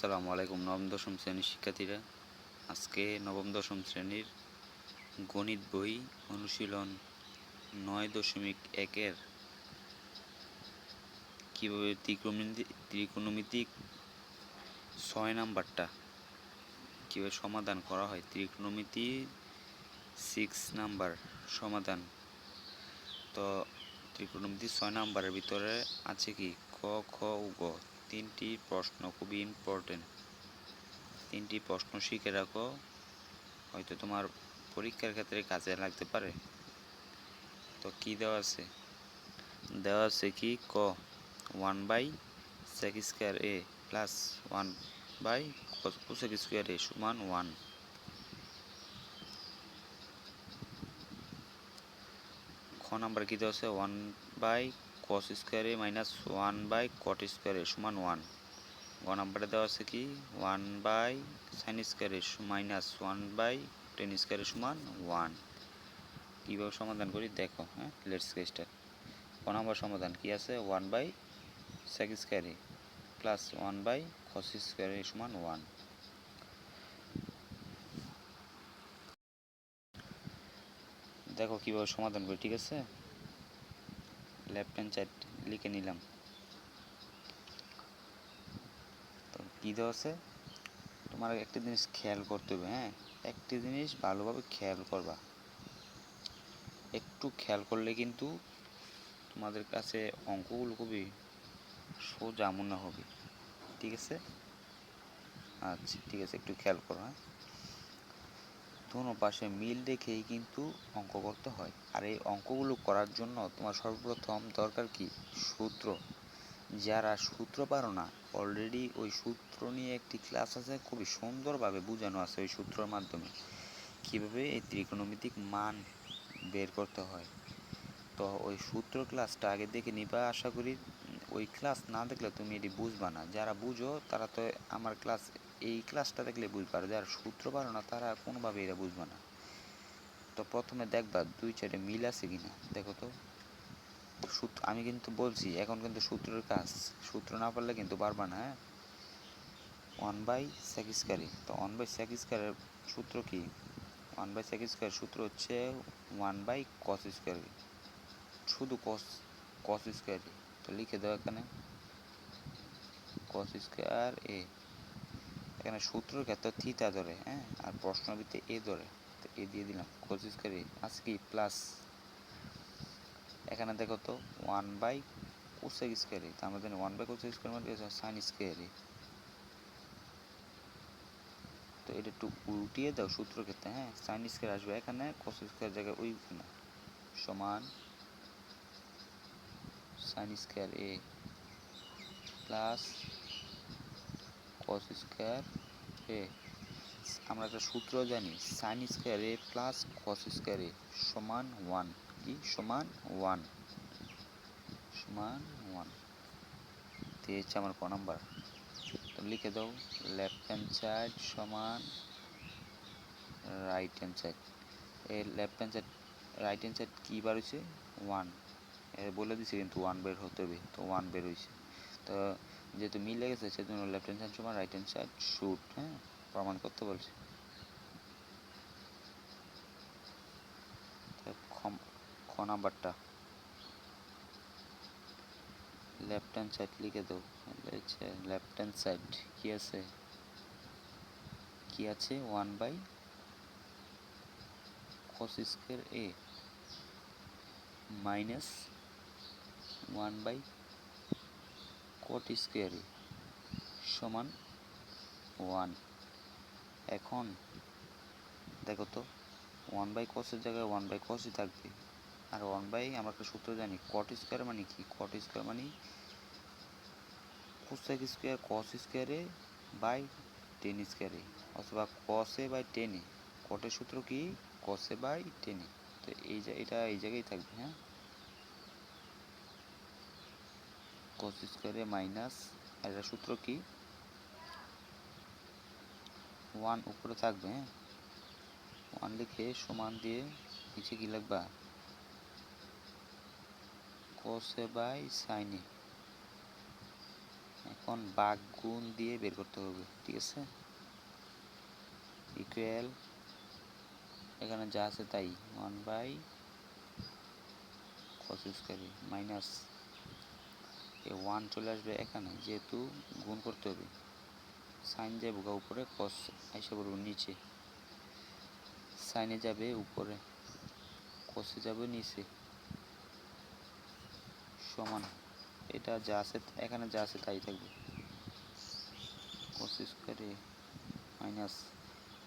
আসসালামু আলাইকুম, নবম, দশম শ্রেণির শিক্ষার্থীরা। আজকে নবম, দশম শ্রেণির গণিত বই অনুশীলন নয় দশমিক একের কীভাবে ত্রিকোণমিতি ত্রিকোণমিতিক ছয় নাম্বারটা কীভাবে সমাধান করা হয়, ত্রিকোণমিতি সিক্স নাম্বার সমাধান। তো ত্রিকোণমিতি ছয় নাম্বারের ভিতরে আছে কি, ক, খ ও গ। তিনটি প্রশ্ন, খুবই ইম্পর্টেন্ট তিনটি প্রশ্ন শিখে রাখো, হয়তো তোমার পরীক্ষার ক্ষেত্রে কাজে লাগতে পারে। তো কি দেওয়া আছে? দেওয়া আছে কি? ক one by sec square A plus one by cosec square এ সমান ওয়ান খ নাম্বার কি দেওয়া আছে? One by cos square minus one by cot square সমান ওয়ান গ নাম্বারে দেওয়া আছে কি? One by sine square minus one by tan square সমান ওয়ান কীভাবে সমাধান করি? দেখো হ্যাঁ? লেটস স্টার্ট ক নাম্বার সমাধান কি আছে? One by sec square plus one by cos square সমান ওয়ান দেখো কীভাবে সমাধান করি, ঠিক আছে? লেফট হ্যান্ড সাইড লিখে নিলাম। তো কী দেওয়া তোমার একটা জিনিস খেয়াল করতে হবে হ্যাঁ? একটি জিনিস ভালোভাবে খেয়াল করবা। একটু খেয়াল করলে কিন্তু তোমাদের কাছে অঙ্কগুলো খুবই সোজা মনে হবে। ঠিক আছে? আচ্ছা ঠিক আছে, একটু খেয়াল করো হ্যাঁ? দোনো পাশে মিল রেখেই কিন্তু অঙ্ক করতে হয়। আর এই অঙ্কগুলো করার জন্য তোমার সর্বপ্রথম দরকার কি? সূত্র। যারা সূত্র পারো না অলরেডি ওই সূত্র নিয়ে একটি ক্লাস আছে, খুবই সুন্দরভাবে বোঝানো আছে ওই সূত্রের মাধ্যমে। কীভাবে এই ত্রিকোণমিতিক মান বের করতে হয়? তো ওই সূত্র ক্লাসটা আগে দেখে নিবা, আশা করি। ওই ক্লাস না দেখলে তুমি এটি বুঝবা না। যারা বুঝো, তারা তো আমার ক্লাস এই ক্লাসটা দেখলে বুঝবা যারা সূত্র পারো না, তারা কোনোভাবে এটা বুঝবা না। তো প্রথমে দেখবা দুই চারে মিল আছে কিনা। দেখো তো। সূত্র আমি কিন্তু বলছি, এখন কিন্তু সূত্রের কাজ। সূত্র না পারলে কিন্তু পারবা না হ্যাঁ? ওয়ান বাই সেক স্কোয়ারে তো ওয়ান বাই সেক স্কোয়ারের সূত্র কি? ওয়ান বাই সেক সূত্র হচ্ছে ওয়ান বাই কস স্কোয়ার শুধু কস কস স্কোয়ার তো লিখে দাও এখানে। কস স্কোয়ার এ এখানে সূত্রের ক্ষেত্রে থিতা ধরে হ্যাঁ? আর প্রশ্নবিতে এ ধরে। এ দিয়ে দিলাম কস স্কোয়ার এ আছে প্লাস এখানে দেখো তো one by cosec square A আমরা জানি ওয়ান বাই কোসেক স্কোয়ার মানে সাইন স্কোয়ার তো এটা একটু উল্টিয়ে দাও সূত্র ক্ষেত্রে হ্যাঁ? সাইন স্কোয়ার আসবে এখানে কস স্কোয়ার জায়গায় ওইখানে। সমান সাইন স্কোয়ার এ প্লাস কস স্কোয়ার এ আমরা একটা সূত্র জানি সাইন স্কোয়ার এ প্লাস কস স্কোয়ার এ সমান ওয়ান কি? সমান ওয়ান সমান ওয়ান তো হচ্ছে আমার ক নাম্বার। লিখে দাও লেফট হ্যান্ড সাইড সমান রাইট হ্যান্ড সাইড এই left hand side right hand side কী বার হয়েছে? ওয়ান বলে দিছে কিন্তু ওয়ান বের হতে হবে, তো ওয়ান বের হয়েছে তো যেহেতু মিলে গেছে সেজন্য লেফট হ্যান্ড সাইড সমান রাইট হ্যান্ড সাইড শুট হ্যাঁ? প্রমাণ করতে বলছে। খ নাম্বারটা। লেফট হ্যান্ড সাইড লিখে হচ্ছে লেফট হ্যান্ড সাইড কি আছে? কি আছে? One by cos square A minus one by cot square সমান ওয়ান। এখন দেখো তো, ওয়ান বাই কসের জায়গায় ওয়ান বাই কসই থাকবে। আর ওয়ান বাই আমরা একটা সূত্র জানি কট স্কোয়ার মানে কি? কট স্কোয়ার মানে কোসেক স্কোয়ার কস স্কোয়ারে বাই টেন স্কোয়ারে অথবা কসে বাই টেনে কটের সূত্র কি? কসে বাই টেনে তো এই এটা এই জায়গায় থাকবে হ্যাঁ? কস স্কোয়ারে মাইনাস এটা সূত্র কি? ওয়ান উপরে থাকবে হ্যাঁ? ওয়ান লিখে সমান দিয়ে নিচে কি লিখবা? কোসে বাই সাইনে এখন বাঘ গুণ দিয়ে বের করতে হবে, ঠিক আছে? ইকুয়াল এখানে যা আছে তাই one by cos square minus A one চলে আসবে এখানে, যেহেতু গুণ করতে হবে। সাইন যাবে গা উপরে কস আইসা পড়বে নিচে। সাইনে যাবে উপরে কসে যাবে নিচে। সমান, এটা যা আছে, এখানে যা আছে তাই থাকবে। কস স্কোয়ারে মাইনাস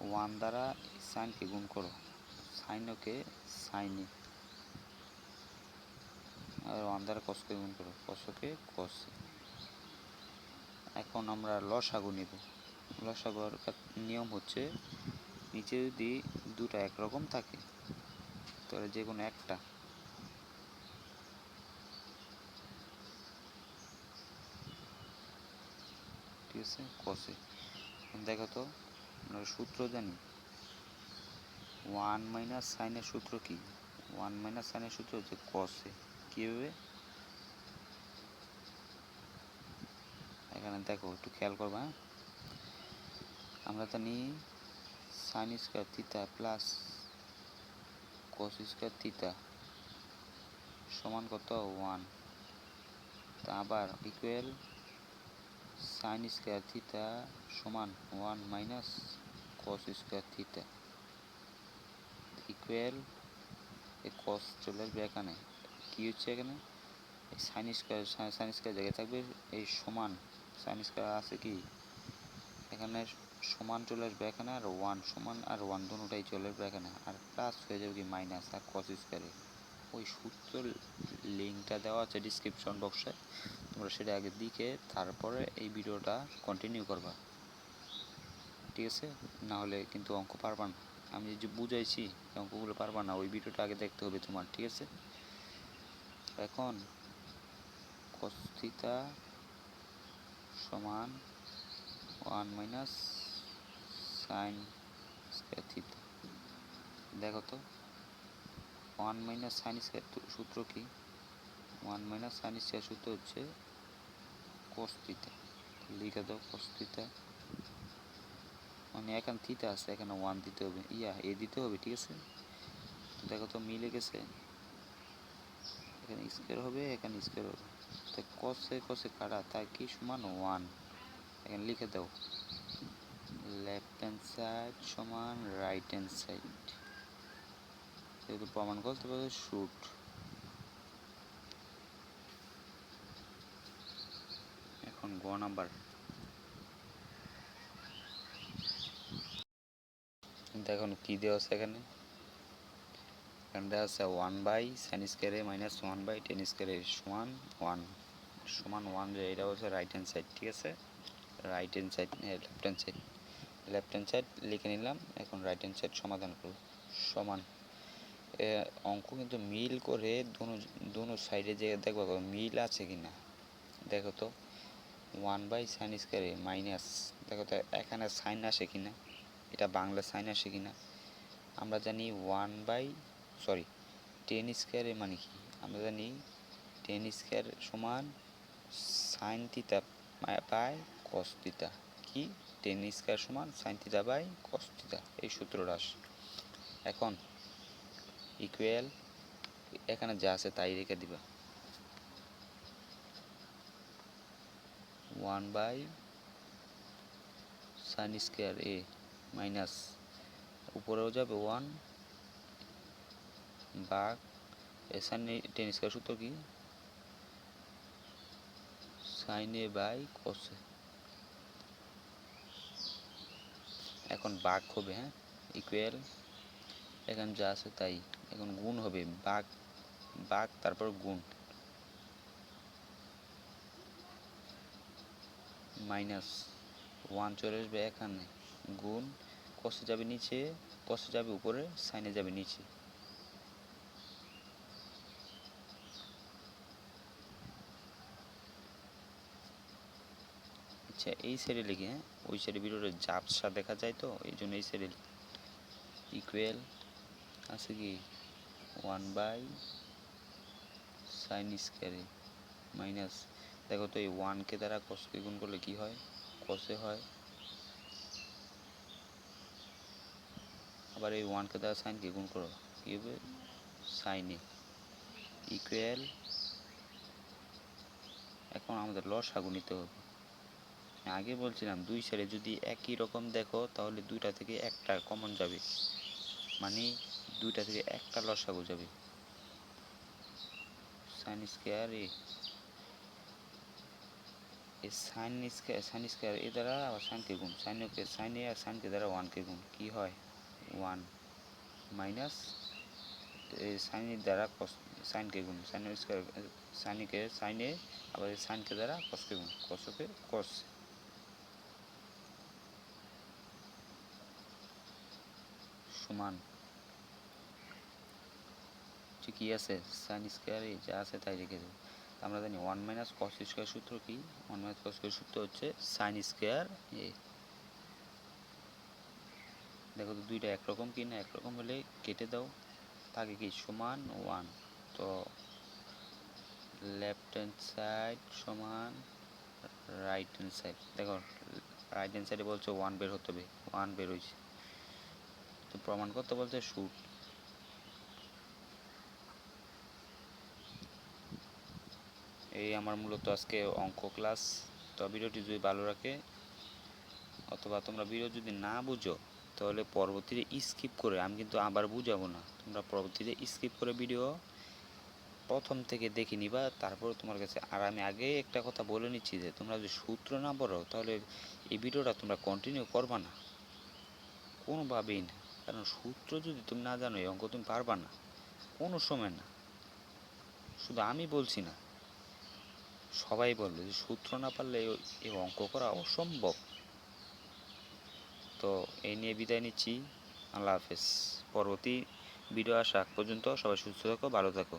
ওয়ান দ্বারা সাইনকে গুণ করো। সাইনকে সাইনে আর ওয়ান দ্বারা কসকে গুণ করো কসকে কসে এখন আমরা লসাগু নিব। লসাগুর নিয়ম হচ্ছে নিচে যদি দুটো একরকম থাকে, তাহলে যে কোনো একটা। ঠিক আছে? কসে দেখো তো, আমরা সূত্র জানি। ওয়ান মাইনাস সাইনের সূত্র কি? ওয়ান মাইনাস সাইনের সূত্র হচ্ছে কসে কীভাবে? এখানে দেখো, একটু খেয়াল করবা হ্যাঁ? আমরা জানি sine square theta plus cos square theta সমান কত? ওয়ান তা আবার ইকুয়াল সাইন স্কোয়ার থিতা সমান one minus cos square theta equal এই কস চলে আসবে এখানে। কী হচ্ছে এখানে? এই সাইন স্কোয়ার সাইন স্কোয়ার জায়গায় থাকবে? এই সমান সাইন স্কোয়ার আছে কি? এখানে সমান চলে আসবে এখানে আর ওয়ান সমান আর ওয়ান দুটাই চলে আসবে এখানে। আর প্লাস হয়ে যাবে কি মাইনাস আর কস স্কোয়ারে ওই সূত্র লিঙ্কটা দেওয়া আছে ডিসক্রিপশন বক্সে তোমরা সেটা আগে দিকে তারপরে এই ভিডিওটা কন্টিনিউ করবা। ঠিক আছে? না হলে কিন্তু অঙ্ক পারবা না। আমি যে বুঝাইছি, অঙ্কগুলো পারবা না, ওই ভিডিওটা আগে দেখতে হবে তোমার। ঠিক আছে? এখন থিতা সমান one minus sine square theta দেখো তো ওয়ান মাইনাস সাইন স্কোয়ার সূত্র কি? ওয়ান মাইনাস সাইন স্কোয়ার সূত্র হচ্ছে থিতা লিখে দাও থিতা মানে এখানে থিতা আছে, এখানে ওয়ান দিতে হবে। ইয়া, এ দিতে হবে, ঠিক আছে? দেখো তো মিলে গেছে। এখানে স্কোয়ার হবে, এখানে স্কোয়ার হবে। তো কসে কসে কাটা তাই কি সমান ওয়ান এখানে লিখে দাও। লেফট হ্যান্ড সাইড সমান রাইট হ্যান্ড সাইড যেহেতু প্রমাণ করতে পারবে শুট এখন গ নাম্বার দেখুন কি দেওয়া আছে এখানে। এখানে দেওয়া আছে ওয়ান বাই সাইন স্কোয়ারে মাইনাস ওয়ান বাই টেন স্কোয়ারে সমান ওয়ান সমান ওয়ান যে এটা হচ্ছে রাইট হ্যান্ড সাইড ঠিক আছে? Right hand side left hand side left hand side লিখে নিলাম, এখন রাইট হ্যান্ড সাইড সমাধান করব, সমান। অঙ্ক কিন্তু মিল করে দোনো দোনো সাইডে যে দেখব মিল আছে কি না দেখো তো ওয়ান বাই সাইন স্কোয়ারে মাইনাস দেখো তো এখানে সাইন আসে কি না এটা বাংলা সাইন আসে কি না আমরা জানি ওয়ান বাই সরি টেন স্কোয়ারে মানে কি? আমরা জানি টেন স্কোয়ার সমান sine theta by cos theta কি? টেন স্কোয়ার সমান sine theta by cos theta এই আসে। এখন ইকুয়াল এখানে যা আছে তাই রেখে দিবা। ওয়ান বাই সাইন স্কোয়ার এ মাইনাস উপরেও যাবে ওয়ান বাঘ এ সাইন টেন স্কোয়ার সূত্র কি সাইন বাই কসে এখন বাঘ হবে হ্যাঁ ইকুয়াল এখন যা আছে তাই এখন গুণ হবে বাঘ বাঘ তারপর গুণ মাইনাস ওয়ান চলে আসবে এখানে গুণ কষে যাবে নিচে কষে যাবে উপরে সাইনে যাবে নিচে আচ্ছা এই সাইডে লিখে ওই সাইডে ভিডিওটা ঝাপসা দেখা যায় তো, এই জন্য এই সাইডে ইকুয়াল আছে কি? ওয়ান বাই সাইন স্কোয়ারে মাইনাস দেখো তো এই ওয়ানকে দ্বারা কসকে গুণ করলে কি হয়? কসে হয়। আবার এই ওয়ানকে দ্বারা সাইনকে গুণ করো, কি হবে? সাইনে ইকুয়াল এখন আমাদের লসাগু নিতে হবে। আগে বলছিলাম, দুই সাইডে যদি একই রকম দেখো, তাহলে দুইটা থেকে একটা কমন যাবে। মানে দুইটা থেকে একটা লসাগু যাবে। সাইন স্কোয়ার এ এই সাইন স্কোয়ার সাইন স্কোয়ার এ দ্বারা আবার সাইনকে গুণ। সাইনকে সাইনে আর সাইনকে দ্বারা ওয়ানকে গুণ। কি হয়? ওয়ান মাইনাস সাইনের দ্বারা কস সাইনকে গুণ। সাইনের স্কোয়ার সাইনকে সাইনে আবার সাইনকে দ্বারা কসকে গুণ। কসকে কস সমান ঠিকই আছে সাইন স্কোয়ারে যা আছে তাই রেখে দেবো। আমরা জানি ওয়ান মাইনাস কস স্কোয়ার সূত্র কি? ওয়ান মাইনাস কস স্কোয়ার সূত্র হচ্ছে সাইন স্কোয়ার এ দেখো তো দুইটা একরকম কি না, একরকম হলে কেটে দাও। থাকে কি? সমান ওয়ান তো লেফট হ্যান্ড সাইড সমান রাইট হ্যান্ড সাইড দেখো রাইট হ্যান্ড সাইডে বলছে ওয়ান বের হতে হবে ওয়ান বের হয়েছে। তো প্রমাণ করতে বলছে শুট এই আমার মূলত আজকে অঙ্ক ক্লাস তো ভিডিওটি যদি ভালো রাখে অথবা তোমরা ভিডিও যদি না বুঝো, তাহলে পরবর্তীতে স্কিপ করে, আমি কিন্তু আবার বুঝাবো না। তোমরা পরবর্তীতে স্কিপ করে ভিডিও প্রথম থেকে দেখে নিবা, তারপর তোমার কাছে। আর আমি আগে একটা কথা বলে নিচ্ছি যে, তোমরা যদি সূত্র না পড়ো, তাহলে এই ভিডিওটা তোমরা কন্টিনিউ করবা না। কোনোভাবেই না। কারণ সূত্র যদি তুমি না জানো, এই অঙ্ক তুমি পারবা না। কোনো সময় না। শুধু আমি বলছি না, সবাই বলবে যে সূত্র না পারলে এই অঙ্ক করা অসম্ভব। তো এই নিয়ে বিদায় নিচ্ছি। আল্লাহ হাফেজ। পরবর্তী ভিডিও আসা পর্যন্ত সবাই সুস্থ থাকো, ভালো থাকো।